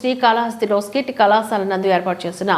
శ్రీకాళహస్తిలో skit కళాశాల నందు ఏర్పాటు చేసిన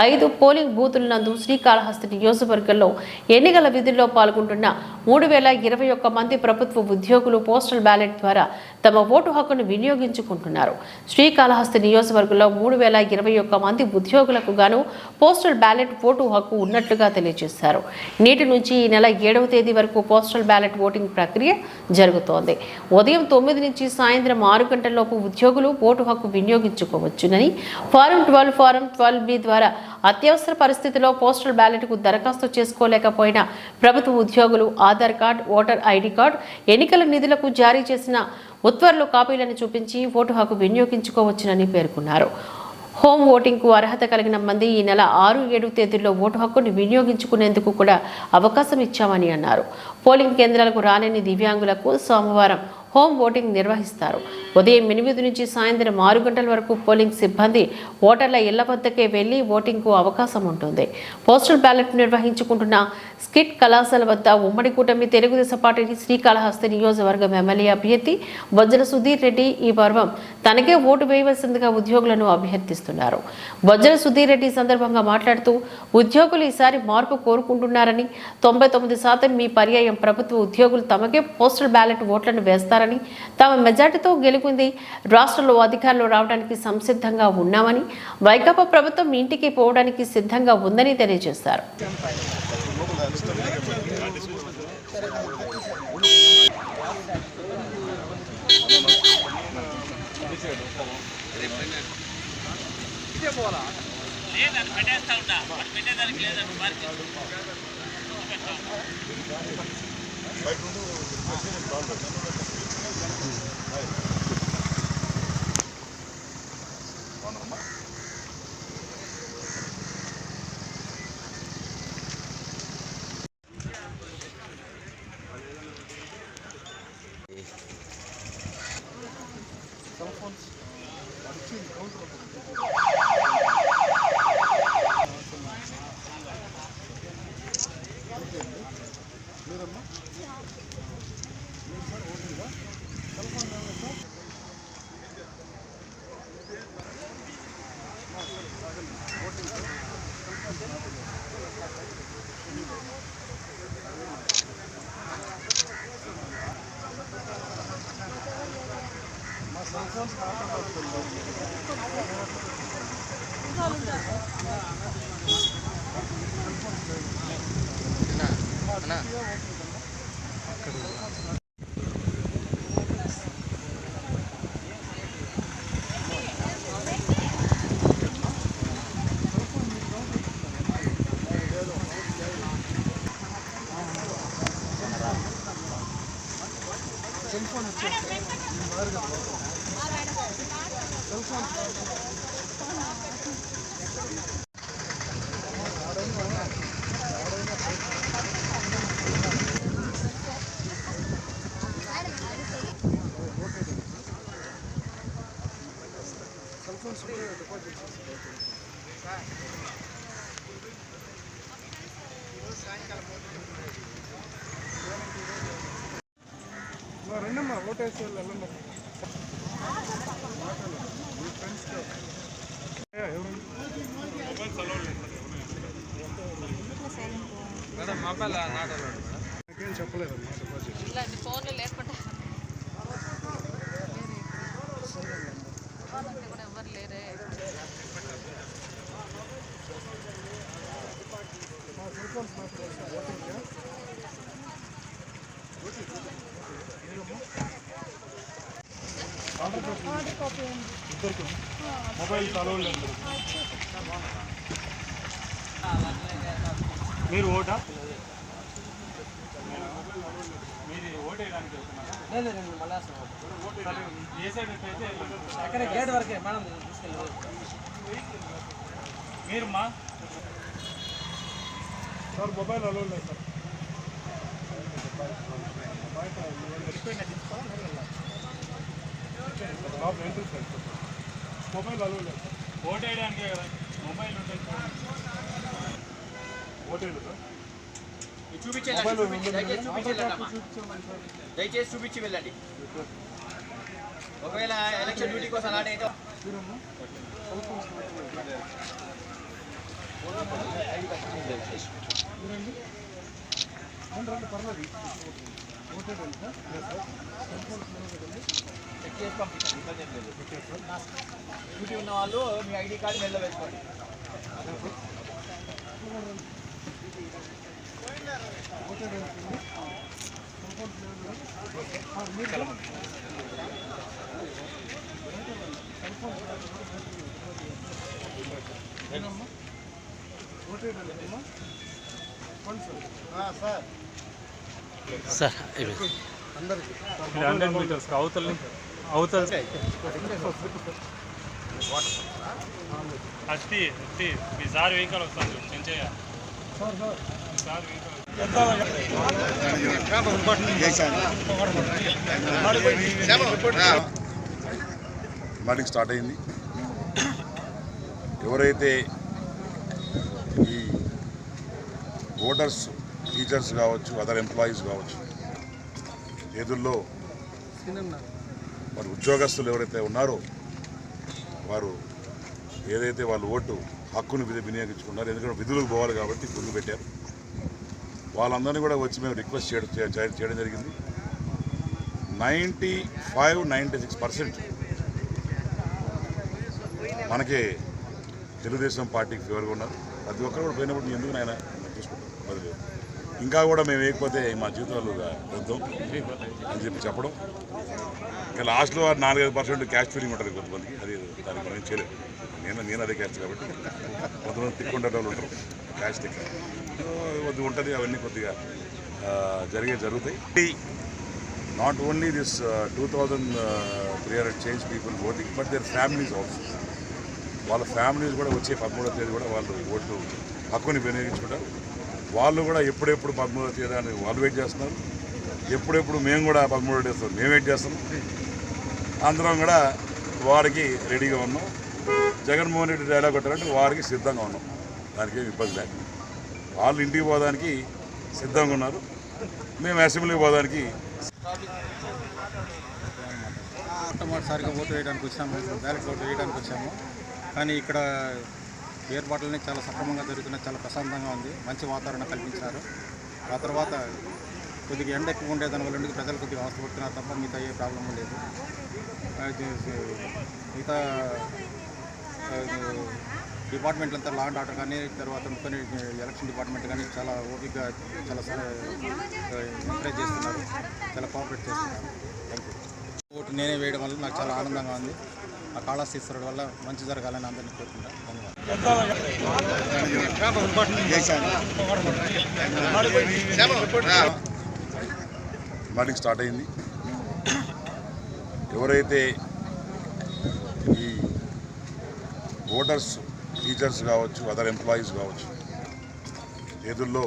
ఐదు పోలింగ్ బూతుల నందు శ్రీకాళహస్తి నియోజకవర్గంలో ఎన్నికల విధుల్లో పాల్గొంటున్న మూడు వేల ఇరవై ఒక్క మంది ప్రభుత్వ ఉద్యోగులు పోస్టల్ బ్యాలెట్ ద్వారా తమ ఓటు హక్కును వినియోగించుకుంటున్నారు. శ్రీకాళహస్తి నియోజకవర్గంలో మూడు వేల ఇరవై ఒక్క మంది ఉద్యోగులకు గాను పోస్టల్ బ్యాలెట్ ఓటు హక్కు ఉన్నట్లుగా తెలియజేశారు. నేటి నుంచి ఈ నెల ఏడవ తేదీ వరకు పోస్టల్ బ్యాలెట్ ఓటింగ్ ప్రక్రియ జరుగుతోంది. ఉదయం తొమ్మిది నుంచి సాయంత్రం ఆరు గంటలలోపు ఉద్యోగులు ఓటు హక్కు వినియోగించుకోవచ్చునని form twelve form twelve B ద్వారా అత్యవసర పరిస్థితిలో పోస్టల్ బ్యాలెట్కు దరఖాస్తు చేసుకోలేకపోయిన ప్రభుత్వ ఉద్యోగులు Aadhaar card voter ID card ఎన్నికల నిధులకు జారీ చేసిన ఉత్తర్వుల కాపీలను చూపించి ఓటు హక్కు వినియోగించుకోవచ్చునని పేర్కొన్నారు. హోమ్ ఓటింగ్కు అర్హత కలిగిన మంది ఈ నెల ఆరు ఏడు తేదీల్లో ఓటు హక్కును వినియోగించుకునేందుకు కూడా అవకాశం ఇచ్చామని అన్నారు. పోలింగ్ కేంద్రాలకు రాలేని దివ్యాంగులకు సోమవారం హోమ్ ఓటింగ్ నిర్వహిస్తారు. ఉదయం ఎనిమిది నుంచి సాయంత్రం ఆరు గంటల వరకు పోలింగ్ సిబ్బంది ఓటర్ల ఇళ్ళ వద్దకే వెళ్ళి ఓటింగ్కు అవకాశం ఉంటుంది. పోస్టల్ బ్యాలెట్ నిర్వహించుకుంటున్న స్కిట్ కళాశాల వద్ద ఉమ్మడి కూటమి తెలుగుదేశం పార్టీ శ్రీకాళహస్తి నియోజకవర్గం ఎమ్మెల్యే అభ్యర్థి బొజ్జల సుధీర్ రెడ్డి ఈ పర్వం తనకే ఓటు వేయవలసిందిగా ఉద్యోగులను అభ్యర్థిస్తున్నారు. బొజ్జల సుధీర్ రెడ్డి సందర్భంగా మాట్లాడుతూ ఉద్యోగులు ఈసారి మార్పు కోరుకుంటున్నారని తొంభై తొమ్మిది శాతం మీ పర్యాయం. ప్రభుత్వ ఉద్యోగులు తమకే పోస్టల్ బ్యాలెట్ ఓట్లను వేస్తారు వేస్తారని తమ మెజార్టీతో గెలుకుంది రాష్ట్రంలో అధికారంలో రావడానికి సంసిద్ధంగా ఉన్నామని వైకాపా ప్రభుత్వం ఇంటికి పోవడానికి సిద్ధంగా ఉందని తెలియజేశారు. లేదని పెట్టేస్తా ఉంటా వాడు పెట్టేదానికి లేదని Hayır. Var normal. మరి రెండమ్మా ఓటేసి వెళ్ళండి నాకేం చెప్పలేదమ్మా డిపాజిట్ ఇలాంటి ఫోన్లు లేకుండా వాళ్ళంటే కూడా ఎవరు లేరే మా సెల్ ఫోన్స్ ఇద్దరికి మొబైల్ అందరూ మీరు ఓటా? మీది ఓటేయడానికి ఏ సైడ్ అయితే గేట్ వరకే మేడం మీరు మా? సార్ మొబైల్ అలౌ లేదు సార్. సార్ మొబైల్ అలౌ లేదు సార్ ఓట్ వేయడానికే కదా మొబైల్ ఉంటుంది ఓట్ సార్. దయచేసి చూపించి వెళ్ళండి. ఒకవేళ ఎలక్షన్ డ్యూటీ కోసం అలాంటి అయితే మీరమ్మా చెక్ చేసి పంపించండి ఇబ్బంది ఏం లేదు డ్యూటీ ఉన్న వాళ్ళు మీ ఐడి కార్డు మెల్ల వేసుకోండి హండ్రెడ్ మీటర్స్ అవతల అవతల అట్టి అట్టి మీ సార్ వెహికల్ వస్తాను సార్ స్టార్ట్ అయింది. ఎవరైతే ఈ ఓటర్స్ టీచర్స్ కావచ్చు అదర్ ఎంప్లాయీస్ కావచ్చు. ఎదుల్లో మరి ఉద్యోగస్తులు ఎవరైతే ఉన్నారో వారు ఏదైతే వాళ్ళు ఓటు హక్కును విధి వినియోగించుకున్నారో ఎందుకంటే విధులకు పోవాలి కాబట్టి గుర్తు పెట్టారు. వాళ్ళందరినీ కూడా వచ్చి మేము రిక్వెస్ట్ చేయడం చేయడం జరిగింది. Ninety five ninety six percent మనకి తెలుగుదేశం పార్టీకి ఫేవర్గా ఉన్నారు. ప్రతి ఒక్కరు కూడా పోయినప్పుడు "నీ ఎందుకు నాయన ఇంకా కూడా మేము వేయకపోతే మా జీవితాలు వద్దాం అని చెప్పి చెప్పడం. ఇంకా లాస్ట్లో నాలుగైదు పర్సెంట్ క్యాష్ ఫీలింగ్ ఉంటుంది కొంతమందికి. అది దానికి మనం ఏం చేయలేదు. నేను నేను అదే క్యాష్ కాబట్టి కొంతమంది తిక్కుండే వాళ్ళు ఉంటారు. క్యాష్ తిక్క కొద్దిగా ఉంటుంది అవన్నీ కొద్దిగా జరిగే జరుగుతాయి. Not only this two thousand three hundred change people voting but their families also వాళ్ళ ఫ్యామిలీస్ కూడా వచ్చే పదమూడో తేదీ కూడా వాళ్ళు ఓట్లు హక్కుని వినియోగించుకుంటారు. వాళ్ళు కూడా ఎప్పుడెప్పుడు పదమూడవ తేదీ అని వాళ్ళు వెయిట్ చేస్తున్నారు. ఎప్పుడెప్పుడు మేము కూడా పదమూడవ తేదీ మేము వెయిట్ చేస్తున్నాం. అందరం కూడా వారికి రెడీగా ఉన్నాం. జగన్మోహన్ రెడ్డి డైలాగ్ కొట్టాలంటే వారికి సిద్ధంగా ఉన్నాం. దానికి ఏమి ఇబ్బంది లేదు. వాళ్ళు ఇంటికి పోవడానికి సిద్ధంగా ఉన్నారు. మేము అసెంబ్లీకి పోవడానికి మొట్టమొదటిసారిగా ఓటు వేయడానికి వచ్చాము. బ్యాలెట్ ఓటు వేయడానికి వచ్చాము. కానీ ఇక్కడ ఏర్పాట్లన్నీ చాలా సక్రమంగా జరుగుతున్నాయి చాలా ప్రశాంతంగా ఉంది మంచి వాతావరణం కల్పించారు. ఆ తర్వాత కొద్దిగా ఎండ ఎక్కువ ఉండే దాని వల్ల ప్రజలు కొద్దిగా అవసరపడుతున్నారు తప్ప మిగతా ఏ ప్రాబ్లం లేదు. మిగతా డిపార్ట్మెంట్లు అంతా లా అండ్ ఆర్డర్ కానీ తర్వాత కొన్ని ఎలక్షన్ డిపార్ట్మెంట్ కానీ చాలా ఓపికగా చాలా ఎంకరేజ్ చేస్తున్నారు చాలా కోఆపరేట్ చేస్తున్నారు. థ్యాంక్ యూ ఓటు నేనే వేయడం వల్ల నాకు చాలా ఆనందంగా ఉంది. ఆ కాళాస్తీశ్వరుడు వల్ల మంచి జరగాలని అందరినీ కోరుకుంటాం ధన్యవాదాలు. మీటింగ్ స్టార్ట్ అయింది. ఎవరైతే ఈ ఓటర్స్ టీచర్స్ కావచ్చు అదర్ ఎంప్లాయీస్ కావచ్చు ఎదుల్లో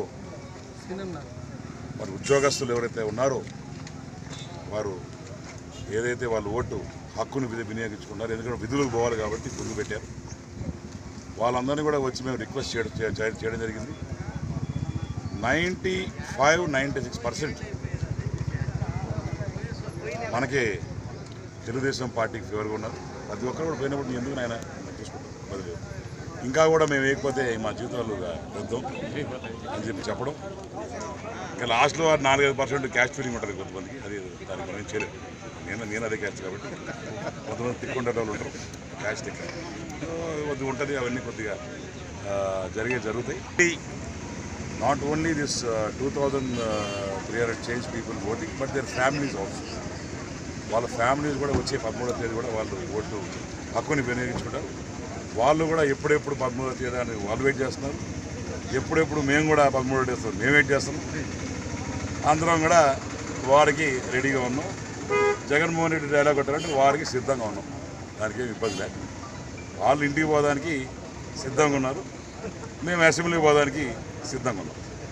మరి ఉద్యోగస్తులు ఎవరైతే ఉన్నారో వారు ఏదైతే వాళ్ళు ఓటు హక్కును విధి ఎందుకంటే విధులకు పోవాలి కాబట్టి గుర్తు పెట్టారు. వాళ్ళందరినీ కూడా వచ్చి మేము రిక్వెస్ట్ చేయడం చేయడం జరిగింది. Ninety five ninety six percent మనకి తెలుగుదేశం పార్టీకి ఫేవర్గా ఉన్నారు. ప్రతి ఒక్కరు కూడా పోయినప్పుడు నేను ఎందుకు నాయన చూసుకుంటాం బదులు ఇంకా కూడా మేము వేయకపోతే మా జీవితాలు వద్దాం అని చెప్పి చెప్పడం. ఇంకా లాస్ట్లో నాలుగైదు పర్సెంట్ క్యాష్ ఫీలింగ్ ఉంటుంది కొంతమందికి. అది దానికి మనం చేయలేదు నేను నేను అదే క్యాచ్ కాబట్టి కొంతమంది తిక్కుండే వాళ్ళు ఉంటారు. క్యాచ్ తిక్క కొద్దిగా ఉంటుంది అవన్నీ కొద్దిగా జరిగే జరుగుతాయి. Not only this two thousand three hundred change people voting but their families also వాళ్ళ ఫ్యామిలీస్ కూడా వచ్చే పదమూడో తేదీ కూడా వాళ్ళు ఓటు హక్కుని వినియోగించుకుంటారు. వాళ్ళు కూడా ఎప్పుడెప్పుడు పదమూడో తేదీ అని వాళ్ళు వెయిట్ చేస్తున్నారు. ఎప్పుడెప్పుడు మేము కూడా పదమూడో తేదీ మేము వెయిట్ చేస్తున్నాం. అందరం కూడా వారికి రెడీగా ఉన్నాం. జగన్మోహన్ రెడ్డి డైలాగ్ కొట్టాలంటే వారికి సిద్ధంగా ఉన్నాం. దానికి ఏమి ఇబ్బంది లేదు. వాళ్ళు ఇంటికి పోవడానికి సిద్ధంగా ఉన్నారు. మేము అసెంబ్లీకి పోవడానికి సిద్ధంగా ఉన్నాం.